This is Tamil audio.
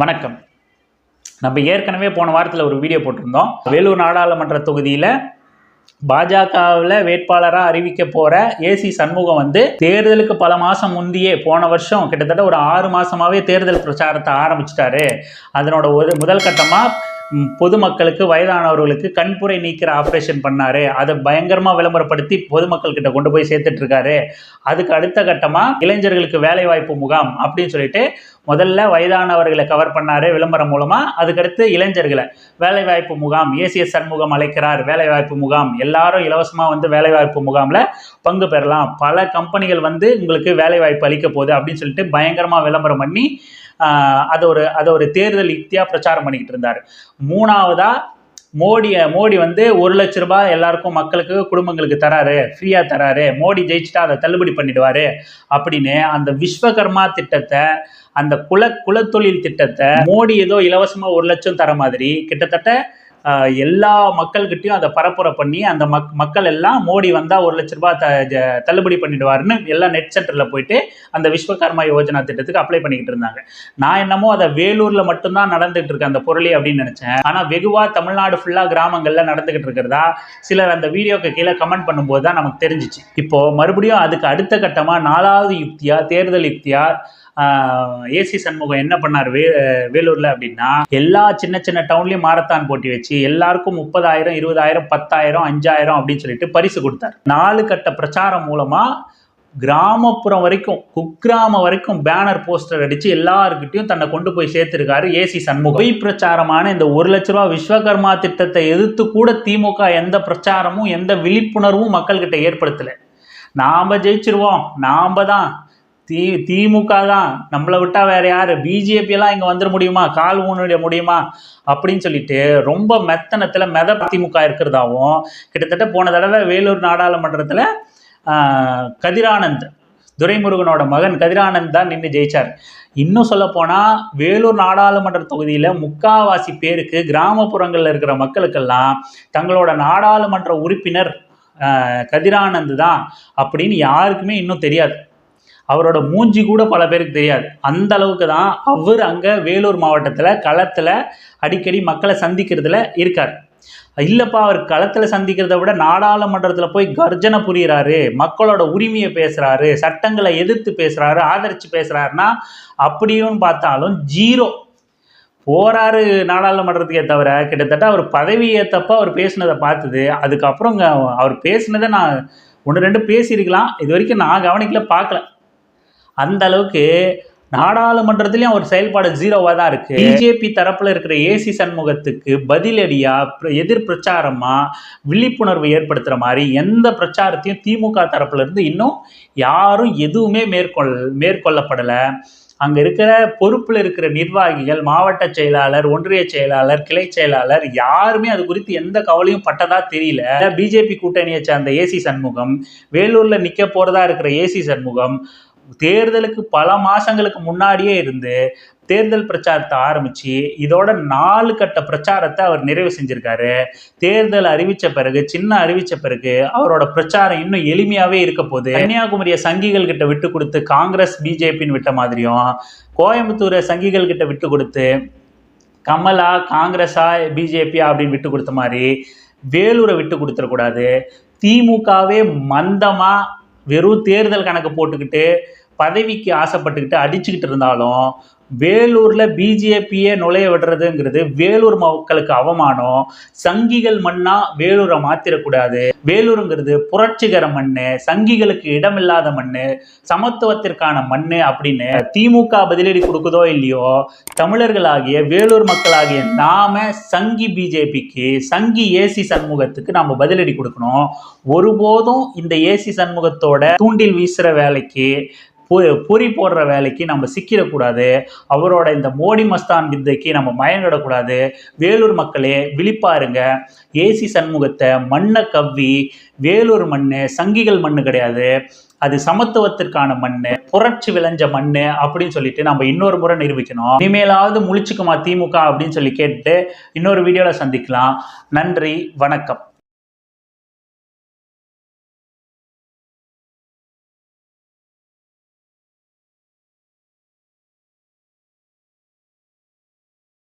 வணக்கம். நம்ம ஏற்கனவே போன வாரத்தில் ஒரு வீடியோ போட்டிருந்தோம். வேலூர் நாடாளுமன்ற தொகுதியில் பாஜகவில் வேட்பாளராக அறிவிக்க போகிற ஏசி சண்முகம் வந்து தேர்தலுக்கு பல மாதம் முந்தையே போன வருஷம் கிட்டத்தட்ட ஒரு ஆறு மாதமாகவே தேர்தல் பிரச்சாரத்தை ஆரம்பிச்சிட்டாரு. அதனோட ஒரு முதல் கட்டமாக பொதுமக்களுக்கு வயதானவர்களுக்கு கண்புரை நீக்கிற ஆப்ரேஷன் பண்ணாரு. அதை பயங்கரமா விளம்பரப்படுத்தி பொதுமக்கள் கிட்ட கொண்டு போய் சேர்த்துட்டு இருக்காரு. அதுக்கு அடுத்த கட்டமா இளைஞர்களுக்கு வேலைவாய்ப்பு முகாம் அப்படின்னு சொல்லிட்டு முதல்ல வயதானவர்களை கவர் பண்ணாரு விளம்பரம் மூலமா. அதுக்கடுத்து இளைஞர்களை. வேலைவாய்ப்பு முகாம் ஏசிஎஸ் சண்முகம் அழைக்கிறார் வேலைவாய்ப்பு முகாம். எல்லாரும் இலவசமா வந்து வேலைவாய்ப்பு முகாம்ல பங்கு பெறலாம். பல கம்பெனிகள் வந்து உங்களுக்கு வேலைவாய்ப்பு அளிக்க போகுது அப்படின்னு சொல்லிட்டு பயங்கரமா விளம்பரம் பண்ணி அதை ஒரு அதை ஒரு தேர்தல் யுக்தியாக பிரச்சாரம் பண்ணிக்கிட்டு இருந்தார். மூணாவதாக மோடி மோடி வந்து ஒரு லட்ச ரூபாய் எல்லாருக்கும் மக்களுக்கு குடும்பங்களுக்கு தராரு ஃப்ரீயா தராரு மோடி ஜெயிச்சுட்டா அதை தள்ளுபடி பண்ணிடுவாரு அப்படின்னு அந்த விஸ்வகர்மா திட்டத்தை அந்த குல குலத்தொழில் திட்டத்தை மோடி ஏதோ இலவசமா ஒரு லட்சம் தர மாதிரி கிட்டத்தட்ட எல்லா மக்கள்கிட்டையும் அதை பரப்புரை பண்ணி அந்த மக் மக்கள் எல்லாம் மோடி வந்தால் ஒரு லட்ச ரூபாய் த ஜ- தள்ளுபடி பண்ணிடுவார்னு எல்லாம் நெட் சென்டரில் போயிட்டு அந்த விஸ்வகர்மா யோஜனா திட்டத்துக்கு அப்ளை பண்ணிக்கிட்டு இருந்தாங்க. நான் என்னமோ அதை வேலூரில் மட்டும்தான் நடந்துட்டு இருக்கு அந்த பொருளை அப்படின்னு நினச்சேன். ஆனால் வெகுவாக தமிழ்நாடு ஃபுல்லாக கிராமங்களில் நடந்துகிட்டு இருக்கிறதா சிலர் அந்த வீடியோக்கு கீழே கமெண்ட் பண்ணும்போது தான் நமக்கு தெரிஞ்சிச்சு. இப்போ மறுபடியும் அதுக்கு அடுத்த கட்டமாக நாலாவது யுக்தியாக தேர்தல் யுக்தியாக ஏசி சண்முகம் என்ன பண்ணார்? வே வேலூர்ல அப்படின்னா எல்லா சின்ன சின்ன டவுன்லயும் மாரத்தான் போட்டி வச்சு எல்லாருக்கும் முப்பதாயிரம் இருபதாயிரம் பத்தாயிரம் அஞ்சாயிரம் அப்படின்னு சொல்லிட்டு பரிசு கொடுத்தார். நாலு கட்ட பிரச்சாரம் மூலமா கிராமப்புறம் வரைக்கும் குக்கிராமம் வரைக்கும் பேனர் போஸ்டர் அடிச்சு எல்லாருக்கிட்டையும் தன்னை கொண்டு போய் சேர்த்திருக்காரு ஏசி சண்முகம். பொய் பிரச்சாரமான இந்த ஒரு லட்ச ரூபா விஸ்வகர்மா திட்டத்தை எதிர்த்து கூட திமுக எந்த பிரச்சாரமும் எந்த விழிப்புணர்வும் மக்கள்கிட்ட ஏற்படுத்தலை. நாம் ஜெயிச்சிருவோம். நாம் தான் தி திமுக தான் நம்மளை விட்டால் வேற யார்? பிஜேபியெல்லாம் இங்கே வந்துட முடியுமா? கால் ஊனிட முடியுமா? அப்படின்னு சொல்லிட்டு ரொம்ப மெத்தனத்தில் மெத திமுக இருக்கிறதாவும் கிட்டத்தட்ட போன தடவை வேலூர் நாடாளுமன்றத்தில் கதிரானந்த் துரைமுருகனோட மகன் கதிரானந்த் தான் நின்று ஜெயிச்சார். இன்னும் சொல்லப்போனால் வேலூர் நாடாளுமன்ற தொகுதியில் முக்காவாசி பேருக்கு கிராமப்புறங்களில் இருக்கிற மக்களுக்கெல்லாம் தங்களோட நாடாளுமன்ற உறுப்பினர் கதிரானந்து கதிரானந்த் தான். அப்படின்னு யாருக்குமே இன்னும் தெரியாது. அவரோட மூஞ்சி கூட பல பேருக்கு தெரியாது. அந்த அளவுக்கு தான் அவர் அங்கே வேலூர் மாவட்டத்தில் களத்தில் அடிக்கடி மக்களை சந்திக்கிறதுல இருக்கார். இல்லைப்பா அவர் களத்தில் சந்திக்கிறத விட நாடாளுமன்றத்தில் போய் கர்ஜனை புரிகிறாரு மக்களோட உரிமையை பேசுகிறாரு சட்டங்களை எதிர்த்து பேசுகிறாரு ஆதரித்து பேசுகிறாருன்னா அப்படியும் பார்த்தாலும் ஜீரோ. போறாரு நாடாளுமன்றத்துக்கே தவிர கிட்டத்தட்ட அவர் பதவி ஏற்றப்ப அவர் பேசினதை பார்த்தது. அதுக்கப்புறம் அவர் பேசினதை நான் ஒன்று ரெண்டு பேசியிருக்கலாம். இது வரைக்கும் நான் கவனிக்கல பார்க்கல. அந்த அளவுக்கு நாடாளுமன்றத்திலையும் அவர் செயல்பாடு ஜீரோவா தான் இருக்கு. பிஜேபி தரப்புல இருக்கிற ஏசி சண்முகத்துக்கு பதிலடியா எதிர் பிரச்சாரமா விழிப்புணர்வு ஏற்படுத்துற மாதிரி எந்த பிரச்சாரத்தையும் திமுக தரப்புல இருந்து இன்னும் யாரும் எதுவுமே மேற்கொள் மேற்கொள்ளப்படல. அங்க இருக்கிற பொறுப்புல இருக்கிற நிர்வாகிகள் மாவட்ட செயலாளர் ஒன்றிய செயலாளர் கிளை செயலாளர் யாருமே அது குறித்து எந்த கவலையும் பட்டதா தெரியல. பிஜேபி கூட்டணியை சார்ந்த ஏசி சண்முகம் வேலூர்ல நிக்க போறதா இருக்கிற ஏசி சண்முகம் தேர்தலுக்கு பல மாசங்களுக்கு முன்னாடியே இருந்து தேர்தல் பிரச்சாரத்தை ஆரம்பிச்சு இதோட நாலு கட்ட பிரச்சாரத்தை அவர் நிறைவு செஞ்சிருக்காரு. தேர்தல் அறிவித்த பிறகு சின்ன அறிவித்த பிறகு அவரோட பிரச்சாரம் இன்னும் எளிமையாகவே இருக்க போது கன்னியாகுமரியை சங்கிகள் கிட்ட விட்டு கொடுத்து காங்கிரஸ் பிஜேபின்னு விட்ட மாதிரியும் கோயம்புத்தூரை சங்கிகள் கிட்ட விட்டு கொடுத்து கமலா காங்கிரஸா பிஜேபியா அப்படின்னு விட்டு கொடுத்த மாதிரி வேலூரை விட்டு கொடுத்துடக்கூடாது திமுகவே மந்தமாக வெறும் தேர்தல் கணக்கு போட்டுக்கிட்டு பதவிக்கு ஆசைப்பட்டுக்கிட்டு அடிச்சுக்கிட்டு இருந்தாலும் வேலூர்ல பிஜேபியே நுழைய விடுறதுங்கிறது வேலூர் மக்களுக்கு அவமானம். சங்கிகள் மண்ணா வேலூரை மாத்திரக்கூடாது. வேலூருங்கிறது புரட்சிகர மண்ணு சங்கிகளுக்கு இடமில்லாத மண்ணு சமத்துவத்திற்கான மண்ணு அப்படின்னு திமுக பதிலடி கொடுக்குதோ இல்லையோ தமிழர்களாகிய வேலூர் மக்களாகிய நாம சங்கி பிஜேபிக்கு சங்கி ஏசி சண்முகத்துக்கு நாம பதிலடி கொடுக்கணும். ஒருபோதும் இந்த ஏசி சண்முகத்தோட தூண்டில் வீசுற வேலைக்கு பொ- பொறி போடுற வேலைக்கு நம்ம சிக்கிடக்கூடாது. அவரோட இந்த மோடி மஸ்தான் வித்தைக்கு நம்ம மயங்கிடக்கூடாது. வேலூர் மக்களே விழிப்பாருங்க. ஏசி சண்முகத்தை மண்ணை கவ்வி வேலூர் மண்ணு சங்கிகள் மண்ணு கிடையாது. அது சமத்துவத்திற்கான மண்ணு புரட்சி விளைஞ்ச மண்ணு அப்படின்னு சொல்லிட்டு நம்ம இன்னொரு முறை நிரூபிக்கணும். இனிமேலாவது முழிச்சுக்குமா திமுக அப்படின்னு சொல்லி கேட்டு இன்னொரு வீடியோல சந்திக்கலாம். நன்றி வணக்கம்.